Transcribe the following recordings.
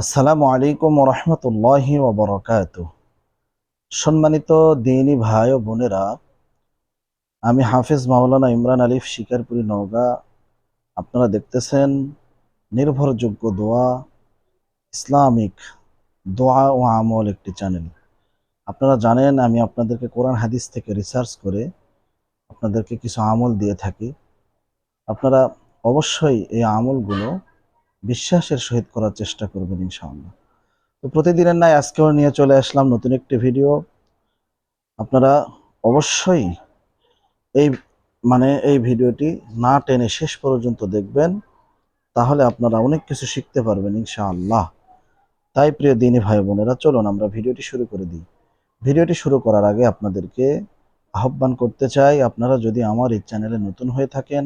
আসসালামু আলাইকুম রহমতুল্লাহি ওবরকাত সম্মানিত দিনী ভাই ও বোনেরা, আমি হাফিজ মাওলানা ইমরান আলিফ, শিকারপুরি নওগাঁ। আপনারা দেখতেছেন নির্ভরযোগ্য দোয়া, ইসলামিক দোয়া ও আমল একটি চ্যানেল আপনারা জানেন, আমি আপনাদেরকে কোরআন হাদিস থেকে রিসার্চ করে আপনাদেরকে কিছু আমল দিয়ে থাকি। আপনারা অবশ্যই এই আমলগুলো বিশ্বাসের সহিত করার চেষ্টা করবেন ইনশাআল্লাহ। তো প্রতিদিনের নাই আজকেও নিয়ে চলে আসলাম নতুন একটি ভিডিও। আপনারা অবশ্যই এই মানে এই ভিডিওটি না টেনে শেষ পর্যন্ত দেখবেন, তাহলে আপনারা অনেক কিছু শিখতে পারবেন ইনশাআল্লাহ। তাই প্রিয় দিনী ভাই বোনেরা, চলুন আমরা ভিডিওটি শুরু করে দিই। ভিডিওটি শুরু করার আগে আপনাদেরকে আহ্বান করতে চাই, আপনারা যদি আমার এই চ্যানেলে নতুন হয়ে থাকেন,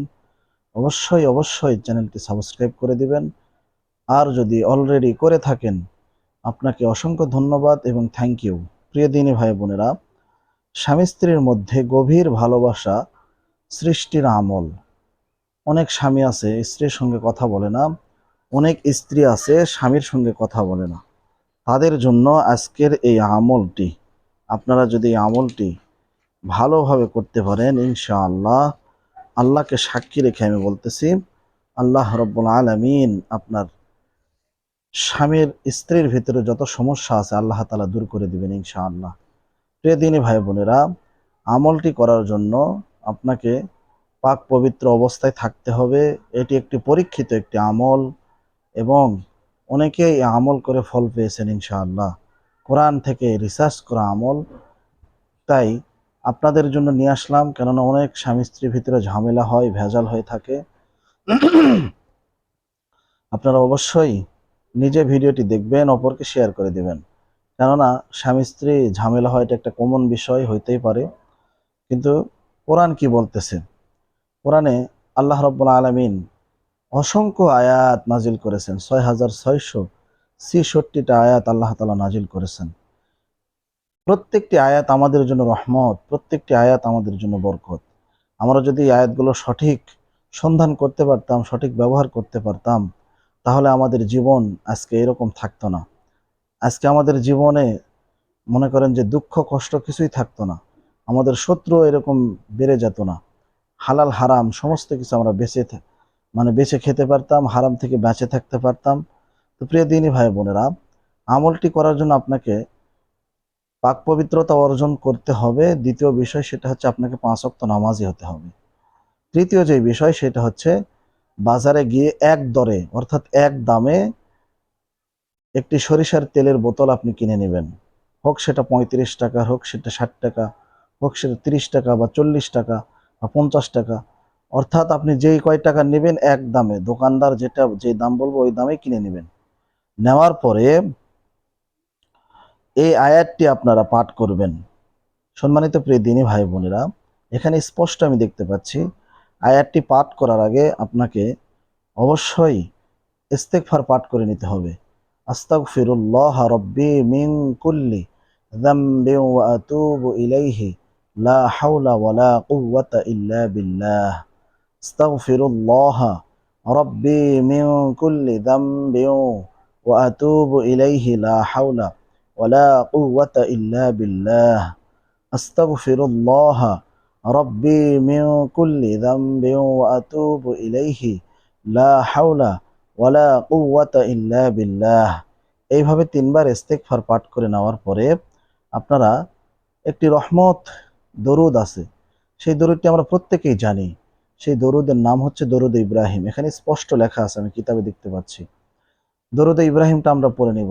অবশ্যই অবশ্যই চ্যানেলটি সাবস্ক্রাইব করে দিবেন। আর যদি অলরেডি করে থাকেন, আপনাকে অসংখ্য ধন্যবাদ এবং থ্যাংক ইউ প্রিয় দিনী ভাই বোনেরা, স্বামী স্ত্রীর মধ্যে গভীর ভালোবাসা সৃষ্টির আমল। অনেক স্বামী আছে, স্ত্রীর সঙ্গে কথা বলে না। অনেক স্ত্রী আছে, স্বামীর সঙ্গে কথা বলে না। তাদের জন্য আজকের এই আমলটি, আপনারা যদি এই আমলটি ভালোভাবে করতে পারেন, ইনশাআল্লাহ, আল্লাহকে সাক্ষী রেখে আমি বলতেছি, আল্লাহ রব্বুল আলমিন আপনার স্বামীর স্ত্রীর ভিতরে যত সমস্যা আছে আল্লাহ তালা দূর করে দিবেন ইনশাআল্লাহ। প্রিয় দিনী ভাই বোনেরা, আমলটি করার জন্য আপনাকে পাক পবিত্র অবস্থায় থাকতে হবে। এটি একটি পরীক্ষিত একটি আমল এবং অনেকেই এই আমল করে ফল পেয়েছেন ইনশাআল্লাহ। কোরআন থেকে রিসার্চ করা আমল, তাই আপনাদের জন্য নিয়ে আসলাম, কেননা অনেক স্বামী স্ত্রীর ভিতরে ঝামেলা হয়, ভেজাল হয়ে থাকে। আপনারা অবশ্যই নিজে ভিডিওটি দেখবেন, অপরকে শেয়ার করে দেবেন। কেননা, স্বামী স্ত্রী ঝামেলা হয়, এটা একটা কমন বিষয়, হইতেই পারে। কিন্তু কোরআন কি বলতেছে? কোরআনে আল্লাহ রব্বুল আলমিন অসংখ্য আয়াত নাজিল করেছেন ছয় হাজার ছয়শো ছিষট্টিটা আয়াত আল্লাহ তালা নাজিল করেছেন। প্রত্যেকটি আয়াত আমাদের জন্য রহমত, প্রত্যেকটি আয়াত আমাদের জন্য বরকত। আমরা যদি আয়াতগুলো সঠিক সন্ধান করতে পারতাম, সঠিক ব্যবহার করতে পারতাম তাহলে আমাদের জীবন আজকে এরকম থাকতো না। আজকে আমাদের জীবনে মনে করেন যে দুঃখ, কষ্ট কিছুই থাকতো না। আমাদের শত্রু এরকম বেড়ে যেত না। হালাল, হারাম সমস্ত কিছু আমরা বেঁচে মানে বেঁচে খেতে পারতাম, হারাম থেকে বেঁচে থাকতে পারতাম। তো প্রিয় দিনী ভাই বোনেরা, আমলটি করার জন্য আপনাকে পাক পবিত্রতা অর্জন করতে হবে। দ্বিতীয় বিষয় সেটা হচ্ছে আপনাকে পাঁচ অক্ত নামাজি হতে হবে। তৃতীয় যে বিষয় সেটা হচ্ছে বাজারে গিয়ে এক দরে, অর্থাৎ এক দামে একটি সরিষার তেলের বোতল আপনি কিনে নেবেন। হোক সেটা পঁয়ত্রিশ টাকা, হোক সেটা ষাট টাকা, হোক সেটা তিরিশ টাকা বা চল্লিশ টাকা বা পঞ্চাশ টাকা। অর্থাৎ আপনি যেই কয় টাকা নেবেন এক দামে, দোকানদার যেটা, যে দাম বলব ওই দামে কিনে নেবেন। নেওয়ার পরে এই আয়াতটি আপনারা পাঠ করবেন। সম্মানিত প্রিয় দিনী ভাই বোনেরা, এখানে স্পষ্ট আমি দেখতে পাচ্ছি আয়াতটি পাঠ করার আগে আপনাকে অবশ্যই ইস্তেকফার পাঠ করে নিতে হবে। আস্তাগফিরুল্লাহ রব্বি মিন কুল্লি ইলাইহি, লা হাওলা ওয়ালা কুওয়াতা ইল্লা বিল্লাহ। আস্তাগফিরুল্লাহ রব্বি মিন কুল্লি যামবি ওয়া আতুবু ইলাইহি, লা হাওলা ওয়ালা কুওয়াতা ইল্লা বিল্লাহ। আস্তাগফিরুল্লাহ রব্বি মিন কুল্লি ওয়া আতুবু ইলাইহি লা হাওলা ওয়ালা কুওয়াতা ইল্লা বিল্লাহ। এইভাবে তিনবার ইস্তেগফার পাঠ করে নেওয়ার পরে আপনারা একটি রহমত, দরুদ আছে। সেই দরুদটি আমরা প্রত্যেকেই জানি। সেই দরুদের নাম হচ্ছে দরুদ ইব্রাহিম। এখানে স্পষ্ট লেখা আছে, আমি কিতাবে দেখতে পাচ্ছি। দরুদ ইব্রাহিমটা আমরা পড়ে নিব।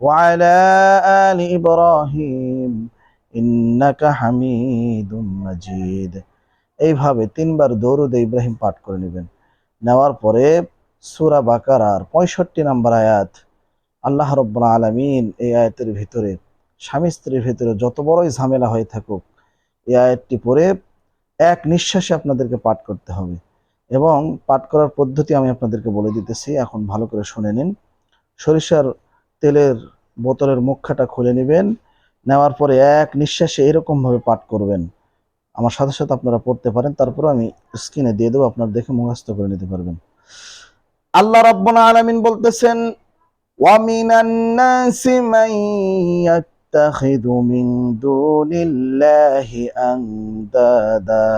وعلى آل إبراهيم إنك حميد مجيد এইভাবে তিনবার দৌরুদ ইব্রাহিম পাঠ করে নেবেন নেওয়ার পরে সুরা বাকারার পঁয়ষট্টি নাম্বার আয়াত আল্লাহ রব্বুল আলমিন এই আয়াতের ভিতরে স্বামী স্ত্রীর ভিতরে যত বড়ই ঝামেলা হয়ে থাকুক এই আয়াতটি পড়ে এক নিঃশ্বাসে আপনাদেরকে পাঠ করতে হবে এবং পাঠ করার পদ্ধতি আমি আপনাদেরকে বলে দিতেছি এখন ভালো করে শুনে নিন সরিষার তেলের বোতলের মুখাটা খুলে নেবেন, নেওয়ার পরে এক নিঃশ্বাসে এরকমভাবে পাঠ করবেন। আমার সাথে সাথে আপনারা পড়তে পারেন, তারপর আমি স্ক্রিনে দিয়ে দেবো, আপনার দেখে মুখস্থ করে নিতে পারবেন। আল্লাহ রাব্বুল আলামিন বলতেছেন ওয়ামিনান নাসি মান ইয়াত্তাখিযু মিন দুনিল্লাহি আনদাদা,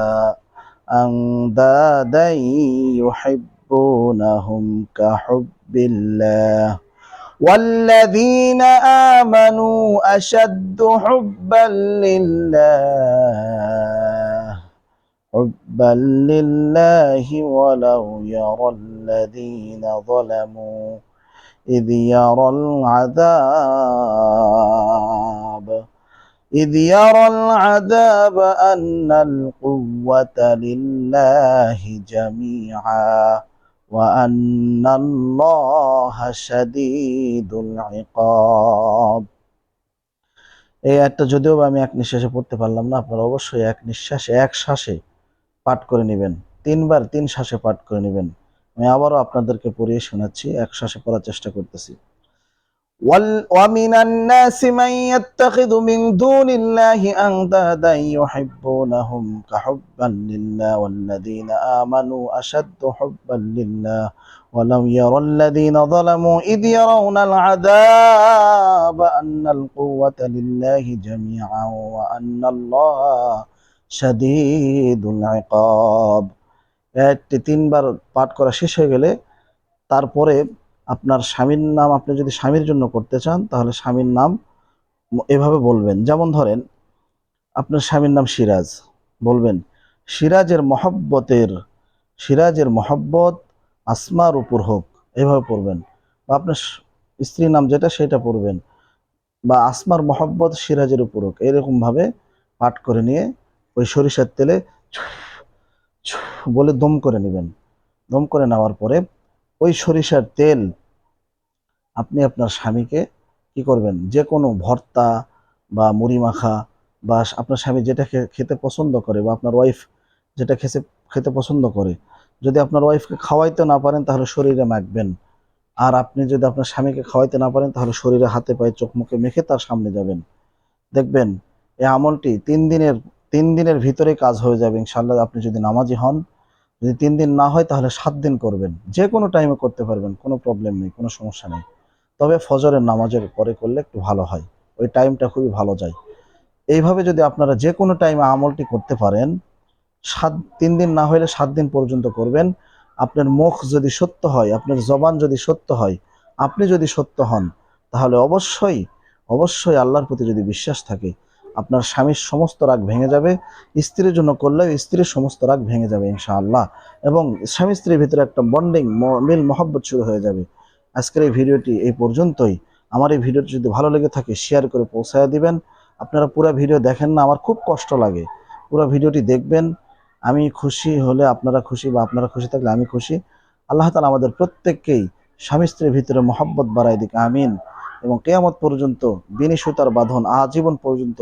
আনদাদাই ইউহিব্বুনাহুম কাহুব্বিল্লাহ والذين آمنوا أشد حبا لله حبا لله ولو يرى الذين ظلموا إذ يرى العذاب إذ يرى العذاب أن القوة لله جميعا. وأن الله شديد العقاب এই একটা যদিও বা আমি এক নিঃশ্বাসে পড়তে পারলাম না আপনারা অবশ্যই এক নিঃশ্বাসে এক শ্বাসে পাঠ করে নেবেন তিনবার তিন শ্বাসে পাঠ করে নেবেন আমি আবারও আপনাদেরকে পড়িয়ে শোনাচ্ছি এক শ্বাসে পড়ার চেষ্টা করতেছি وال- ومن الناس من يتخذ من دون الله أندادا يحبونهم كحبا لله والذين آمنوا أشد حبا لله ولو يرى الذين ظلموا إذ يرون العذاب أن القوة لله جميعا وأن الله شديد العقاب একটি তিনবার পাঠ করা শেষ হয়ে গেলে তারপরে আপনার স্বামীর নাম আপনি যদি স্বামীর জন্য করতে চান, তাহলে স্বামীর নাম এভাবে বলবেন। যেমন ধরেন, আপনার স্বামীর নাম সিরাজ, বলবেন, সিরাজের মহব্বতের, সিরাজের মহব্বত আসমার উপর হোক। এভাবে পড়বেন। বা আপনার স্ত্রীর নাম যেটা, সেটা পড়বেন। বা আসমার মহব্বত সিরাজের উপর হোক। এরকমভাবে পাঠ করে নিয়ে ওই সরিষার তেলে বলে দম করে নেবেন। দম করে নেওয়ার পরে ওই সরিষার তেল আপনি আপনার স্বামীকে কি করবেন? যে কোনো ভর্তা বা মুড়ি মাখা বা আপনার স্বামী যেটা খেতে পছন্দ করে বা আপনার ওয়াইফ যেটা খেতে খেতে পছন্দ করে, যদি আপনার ওয়াইফকে খাওয়াইতে না পারেন তাহলে শরীরে মাখবেন। আর আপনি যদি আপনার স্বামীকে খাওয়াইতে না পারেন তাহলে শরীরে হাতে পায়ে চোখ মুখে মেখে তার সামনে যাবেন। দেখবেন, এই আমলটি তিন দিনের তিন দিনের ভিতরে কাজ হয়ে যাবে ইনশাল্লাহ আপনি যদি নামাজি হন যদি তিন দিন না হয়, তাহলে সাত দিন করবেন। যে কোনো টাইমে করতে পারবেন, কোনো প্রবলেম নেই, কোনো সমস্যা নেই। তবে ফজরের নামাজের পরে করলে একটু ভালো হয়। ওই টাইমটা খুবই ভালো যায়। এইভাবে যদি আপনারা যে কোনো টাইমে আমলটি করতে পারেন, সাত, তিন দিন না হলে সাত দিন পর্যন্ত করবেন। আপনার মুখ যদি সত্য হয়, আপনার জবান যদি সত্য হয়, আপনি যদি সত্য হন, তাহলে অবশ্যই অবশ্যই আল্লাহর প্রতি যদি বিশ্বাস থাকে আপনার স্বামীর সমস্ত রাগ ভেঙে যাবে, স্ত্রীর জন্য করলেও স্ত্রীর সমস্ত রাগ ভেঙে যাবে ইনশাআল্লাহ। এবং স্বামী স্ত্রীর ভিতরে একটা বন্ডিং মিল, মহব্বত শুরু হয়ে যাবে। আজকের এই ভিডিওটি এই পর্যন্তই। আমার এই ভিডিওটি যদি ভালো লেগে থাকে শেয়ার করে পৌঁছায় দিবেন। আপনারা পুরো ভিডিও দেখেন না, আমার খুব কষ্ট লাগে। পুরো ভিডিওটি দেখবেন, আমি খুশি হলে আপনারা খুশি বা আপনারা খুশি থাকলে আমি খুশি। আল্লাহ তালা আমাদের প্রত্যেককেই স্বামী স্ত্রীর ভিতরে মহব্বত বাড়াই দিক, আমিন। এবং কেয়ামত পর্যন্ত বিনি সুতার বাঁধন, আজীবন পর্যন্ত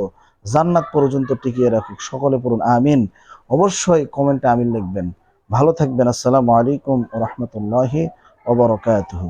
জান্নাত পর্যন্ত টিকিয়ে রাখুক। সকলে পড়ুন, আমিন। অবশ্যই কমেন্টে আমিন লিখবেন। ভালো থাকবেন। আসসালামু আলাইকুম রহমতুল্লাহি ওবরকাতহ